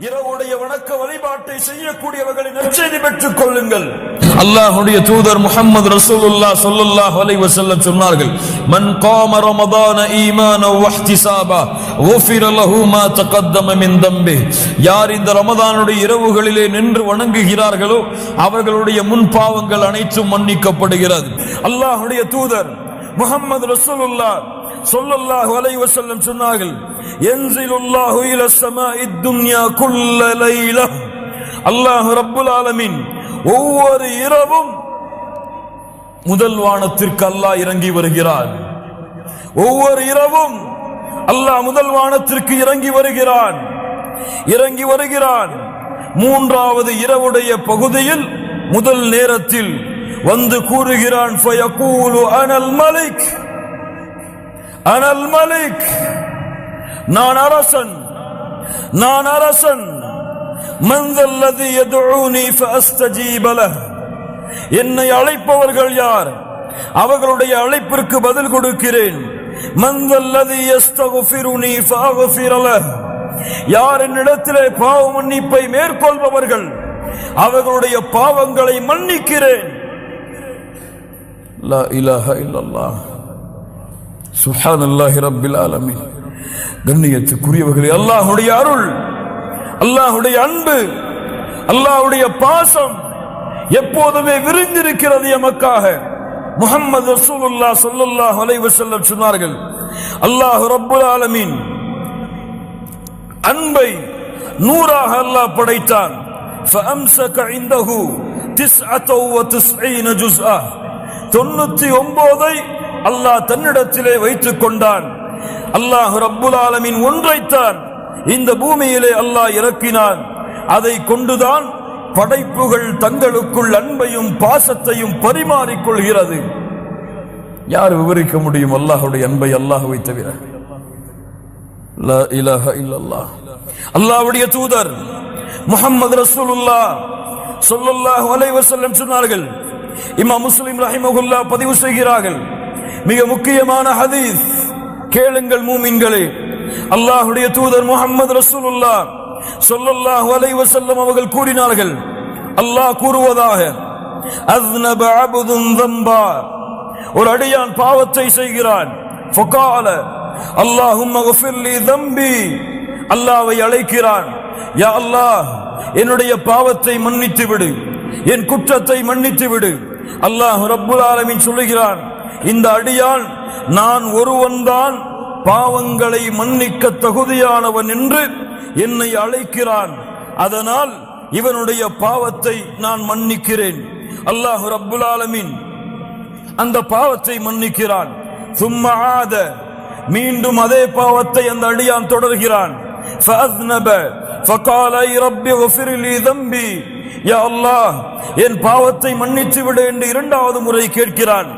இரவுடைய வணக்க வழிபாட்டை செய்யக்கூடியவர்களின் நற்செய்தி பெற்றுக் கொள்ளுங்கள். அல்லாஹுடைய தூதர் முகமது ரசூலுல்லா சொல்லுல்லாஹ் அலை வசல்ல சொன்னார்கள் மன் காம ரமதான ஈமான வஹ்தி சாபா லஹு மா தகத்தம மின் தம்பி. யார் இந்த ரமதானுடைய இரவுகளிலே நின்று வணங்குகிறார்களோ அவர்களுடைய முன் பாவங்கள் அனைத்தும் மன்னிக்கப்படுகிறது. அல்லாஹுடைய தூதர் முகமது ரசூலுல்லா சொல்லல்லாஹு அலைஹி வஸல்லம் சொன்னார்கள் யன்சிலுல்லாஹு இல ஸமாஇத் துன்யா குல்ல லைலா. அல்லாஹ் ரப்புல் ஆலமீன் ஒவ்வொரு இரவும் முதல் வானத்திற்கு அல்லாஹ் இறங்கி வருகிறார். ஒவ்வொரு இரவும் அல்லாஹ் முதல் வானத்திற்கு இறங்கி வருகிறான். இறங்கி வருகிறான். மூன்றாவது இரவுடைய பகுதியில் முதல் நேரத்தில் வந்து கூறுகிறான் அனல் மலிக் அனல் மலிக் நான் அரசன் நான் அரசன் மந்தல்லது எதுனி ஃபஅஸ்தஜீபலஹ் என்னை அழைப்பவர்கள் யார்? அவர்களுடைய அழைப்பிற்கு பதில் கொடுக்கிறேன். மந்தல்லது யஸ்தகுஃபிருனி ஃபஅக்ஃபிரலஹ் யார் என்னிடத்திலே பாவ மன்னிப்பை மேற்கொள்பவர்கள் அவர்களுடைய பாவங்களை மன்னிக்கிறேன். லா இலாஹ இல்லல்லாஹ் சுப்ஹானல்லாஹி ரப்பில் ஆலமீன் கண்ணியத்துக்குரியவர்களே அல்லாஹ்வுடைய அருள் அல்லாஹ்வுடைய அன்பு அல்லாஹ்வுடைய பாசம் எப்போதுமே விரிந்திருக்கிறது எமக்காக முஹம்மது ரசூலுல்லாஹ் ஸல்லல்லாஹு அலைஹி வஸல்லம் சொன்னார்கள் அல்லாஹ் ரப்புல் ஆலமீன் அன்பை நூறாக அல்லாஹ் படைத்தான் فأمسك عنده تسعة وتسعين جزءا தொண்ணூத்தி ஒன்பதை அல்லாஹ் தன்னிடத்திலே வைத்துக் கொண்டான் அல்லாஹ் ரப்புல் ஆலமின் ஒன்றைத்தான் இந்த பூமியிலே அல்லாஹ் இறக்கினான். அதை கொண்டுதான் படைப்புகள் தங்களுக்குள் அன்பையும் பாசத்தையும் பரிமாறிக்கொள்கிறது. யார் விவரிக்க முடியும் அல்லாஹுடைய அன்பை அல்லாஹுவை தவிர? லா அல்லாஹ்வுடைய தூதர் முஹம்மது ரசூலுல்லாஹ். சொல்லுல்லாஹ் அலைவர் செல்லம் சொன்னார்கள் இம்மா முஸ்லிம் ரஹிமகுல்லா பதிவு செய்கிறார்கள். மிக முக்கியமான ஹதீஸ் கேளுங்கள் மூமின்களே. அல்லாஹுடைய தூதர் முகமது ரசூலுல்லா சொல்லல்லாஹு அலைஹி வஸல்லம் அவர்கள் கூறினார்கள் அல்லாஹ் கூறுவதாக அஸ்னப அபுதுன் தம்பா. ஒரு அடியான் பாவத்தை செய்கிறான். ஃபகால அல்லாஹும் மகஃபிர்லி தம்பி. அல்லாஹ்வை அழைக்கிறான் யா அல்லாஹ் என்னுடைய பாவத்தை மன்னித்து விடு. என் குற்றத்தை மன்னித்து விடு அல்லாஹ் ரப்புல் ஆலமீன் சொல்லுகிறான் இந்த அடியான் நான் ஒருவன்தான் பாவங்களை மன்னிக்க தகுதியானவன் என்று என்னை அழைக்கிறான் அதனால் இவனுடைய பாவத்தை நான் மன்னிக்கிறேன் அல்லாஹ் ரப்புல் ஆலமீன் அந்த பாவத்தை மன்னிக்கிறான் சும்மா ஆத மீண்டும் அதே பாவத்தை அந்த அடியான் தொடர்கிறான் فأذنب فقال اي رب اغفر لي ذنبي யா அல்லாஹ் என் பாவத்தை மன்னித்து விடு என்று இரண்டாவது முறை கேட்கிறான்.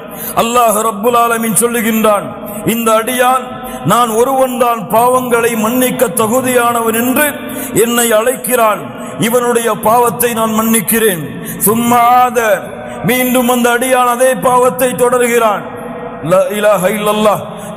அல்லாஹ் ரப்புல் ஆலமின் சொல்லுகின்றான் இந்த அடியான் நான் ஒருவன் தான் பாவங்களை மன்னிக்க தகுதியானவன் என்று என்னை அழைக்கிறான். இவனுடைய பாவத்தை நான் மன்னிக்கிறேன். சும்மாத மீண்டும் அந்த அடியான் அதே பாவத்தை தொடர்கிறான்.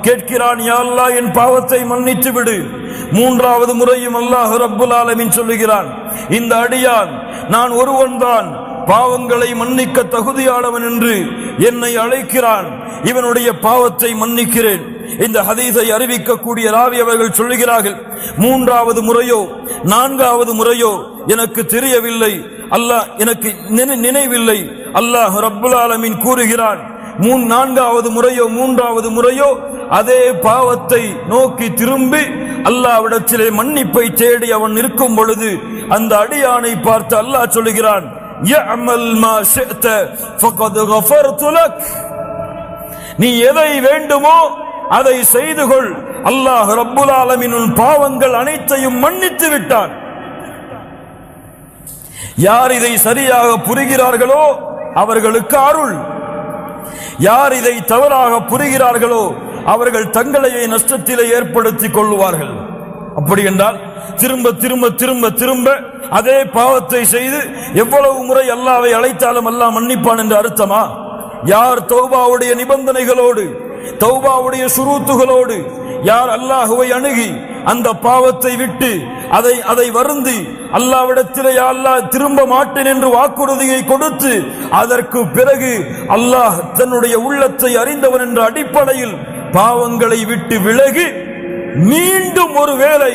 கேட்கிறான் யா அல்லாஹ் என் பாவத்தை மன்னித்து விடு. மூன்றாவது முறையும் அல்லாஹ் ரப்புல் ஆலமின் சொல்லுகிறான் இந்த அடியான் நான் ஒருவன் தான். பாவங்களை மன்னிக்க தகுதியானவன் என்று என்னை அழைக்கிறான். இவனுடைய பாவத்தை மன்னிக்கிறேன். இந்த ஹதீஸை அறிவிக்கக்கூடிய ராவி அவர்கள் சொல்லுகிறார்கள் மூன்றாவது முறையோ நான்காவது முறையோ எனக்கு தெரியவில்லை. அல்லாஹ் எனக்கு நினை- நினைவில்லை. அல்லாஹ் ரப்புல் ஆலமின் கூறுகிறான் மூன் நான்காவது முறையோ மூன்றாவது முறையோ அதே பாவத்தை நோக்கி திரும்பி அல்லாவிடத்திலே மன்னிப்பை தேடி அவன் நிற்கும் பொழுது அந்த அடியானை பார்த்து அல்லாஹ் சொல்லுகிறான் நீ எதை வேண்டுமோ அதை செய்து கொள். அல்லாஹ் ரப்புல் ஆலமின் பாவங்கள் அனைத்தையும் மன்னித்து விட்டான். யார் இதை சரியாக புரிகிறார்களோ அவர்களுக்கு அருள். யார் இதை தவறாக புரிகிறார்களோ அவர்கள் தங்களையே நஷ்டத்திலே ஏற்படுத்திக் கொள்ளுவார்கள். அப்படி என்றால் திரும்ப திரும்ப திரும்ப திரும்ப அதே பாவத்தை செய்து எவ்வளவு முறை அல்லாவை அழைத்தாலும் அல்லாஹ் மன்னிப்பான் என்று அர்த்தமா? யார் தௌபாவுடைய நிபந்தனைகளோடு தௌபாவுடைய சுருத்துகளோடு யார் அல்லாஹுவை அணுகி அந்த பாவத்தை விட்டு அதை அதை வருந்தி அல்லாவிடத்திலே அல்லாஹ் திரும்ப மாட்டேன் என்று வாக்குறுதியை கொடுத்து அதற்கு பிறகு அல்லாஹ் தன்னுடைய உள்ளத்தை அறிந்தவன் என்ற அடிப்படையில் பாவங்களை விட்டு விலகி மீண்டும் ஒரு வேளை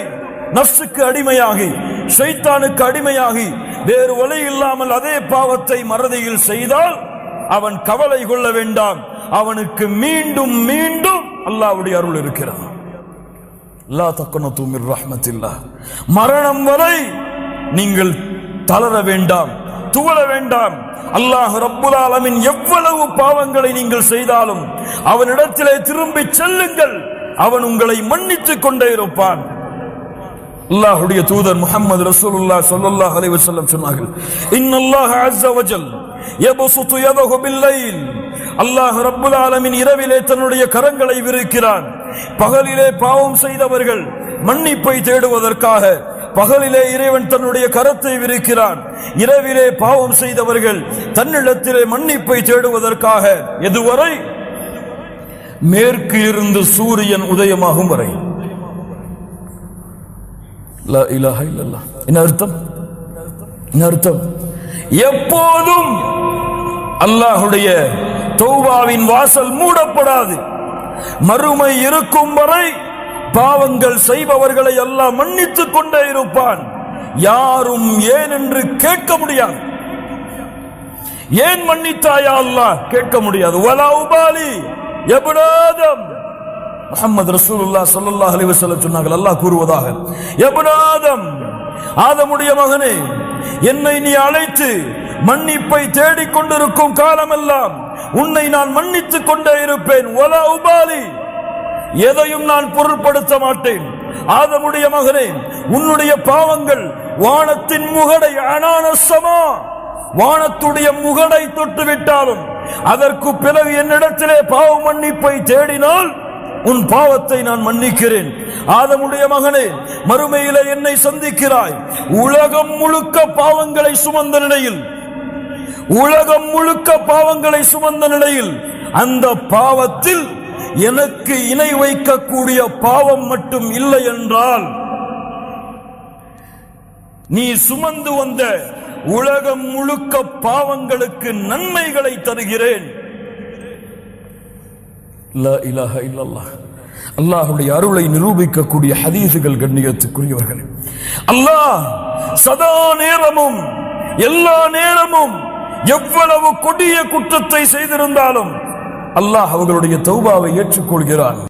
நப்சுக்கு அடிமையாகி சைத்தானுக்கு அடிமையாகி வேறு வழி இல்லாமல் அதே பாவத்தை மறதியில் செய்தால் அவன் கவலை கொள்ள வேண்டாம். அவனுக்கு மீண்டும் மீண்டும் அல்லாவுடைய அருள் இருக்கிறான் லா தக்கன தூமிர் ரஹ்மத்தில்லா மரணம் வரை நீங்கள் தளர வேண்டாம் துவள வேண்டாம். அல்லாஹ் ரப்புல் ஆலமின் எவ்வளவு பாவங்களை நீங்கள் செய்தாலும் அவனிடத்திலே திரும்பி செல்லுங்கள். அவன் உங்களை மன்னித்துக் கொண்டே இருப்பான். அல்லாஹுடைய தூதர் முகமது ரசூலுல்லா ஸல்லல்லாஹு அலைஹி வஸல்லம் சொன்னார்கள் இன்னல்லாஹ் அஸ்ஸ வஜல் யபசுது யதஹு பில்லைல் அல்லாஹ் ரப்புல் ஆலமீன் இரவிலே தன்னுடைய கரங்களை விரிக்கிறான். பகலிலே பாவம் செய்தவர்கள் மன்னிப்பை தேடுவதற்காக பகலிலே இறைவன் தன்னுடைய கரத்தை விரிக்கிறான். இரவிலே பாவம் செய்தவர்கள் தன்னிடத்திலே மன்னிப்பை தேடுவதற்காக எதுவரை? மேற்கு இருந்து சூரியன் உதயமாகும் வரை. என்ன அர்த்தம்? என்ன அர்த்தம்? எப்போதும் அல்லாஹுடைய தௌபாவின் வாசல் மூடப்படாது. மறுமை இருக்கும் வரை பாவங்கள் செய்பவர்களை எல்லாம் மன்னித்துக் கொண்டே இருப்பான். யாரும் ஏன் என்று கேட்க முடியாது. ஏன் மன்னித்தாயா அல்லாஹ்? கேட்க முடியாது. வலா உபாலி எபுனாதம் அஹமது ரசூலுல்லாஹ் ஸல்லல்லாஹு அலைஹி வஸல்லம் சொன்னார்கள் அல்லாஹ் கூறுவதாக. எபுனாதம் ஆதமுடைய மகனே என்னை நீ அழைத்து மன்னிப்பை தேடிக் கொண்டிருக்கும் காலமெல்லாம் உன்னை நான் மன்னித்துக் கொண்டே இருப்பேன். ஒலா உபாலி. எதையும் நான் பொருட்படுத்த மாட்டேன். ஆதமுடைய மகனே உன்னுடைய பாவங்கள் வானத்தின் முகடை அனானசமா வானத்துடைய முகடை தொட்டு விட்டாலும் அதற்கு பிறகு என்னிடத்திலே பாவ மன்னிப்பை தேடினால் உன் பாவத்தை நான் மன்னிக்கிறேன். ஆதமுடைய மகனே மறுமையில என்னை சந்திக்கிறாய். உலகம் முழுக்க பாவங்களை சுமந்த நிலையில் உலகம் முழுக்க பாவங்களை சுமந்த நிலையில் அந்த பாவத்தில் எனக்கு இணை வைக்கக்கூடிய பாவம் மட்டும் இல்லை என்றால் நீ சுமந்து வந்த உலகம் முழுக்க பாவங்களுக்கு நன்மைகளை தருகிறேன். அல்லாஹுடைய அருளை நிரூபிக்கக்கூடிய ஹதீசுகள் கண்ணியத்துக்குரியவர்கள். அல்லாஹ் சதா நேரமும் எல்லா நேரமும் எவ்வளவு கொடிய குற்றத்தை செய்திருந்தாலும் அல்லாஹ் அவர்களுடைய தௌபாவை ஏற்றுக்கொள்கிறான்.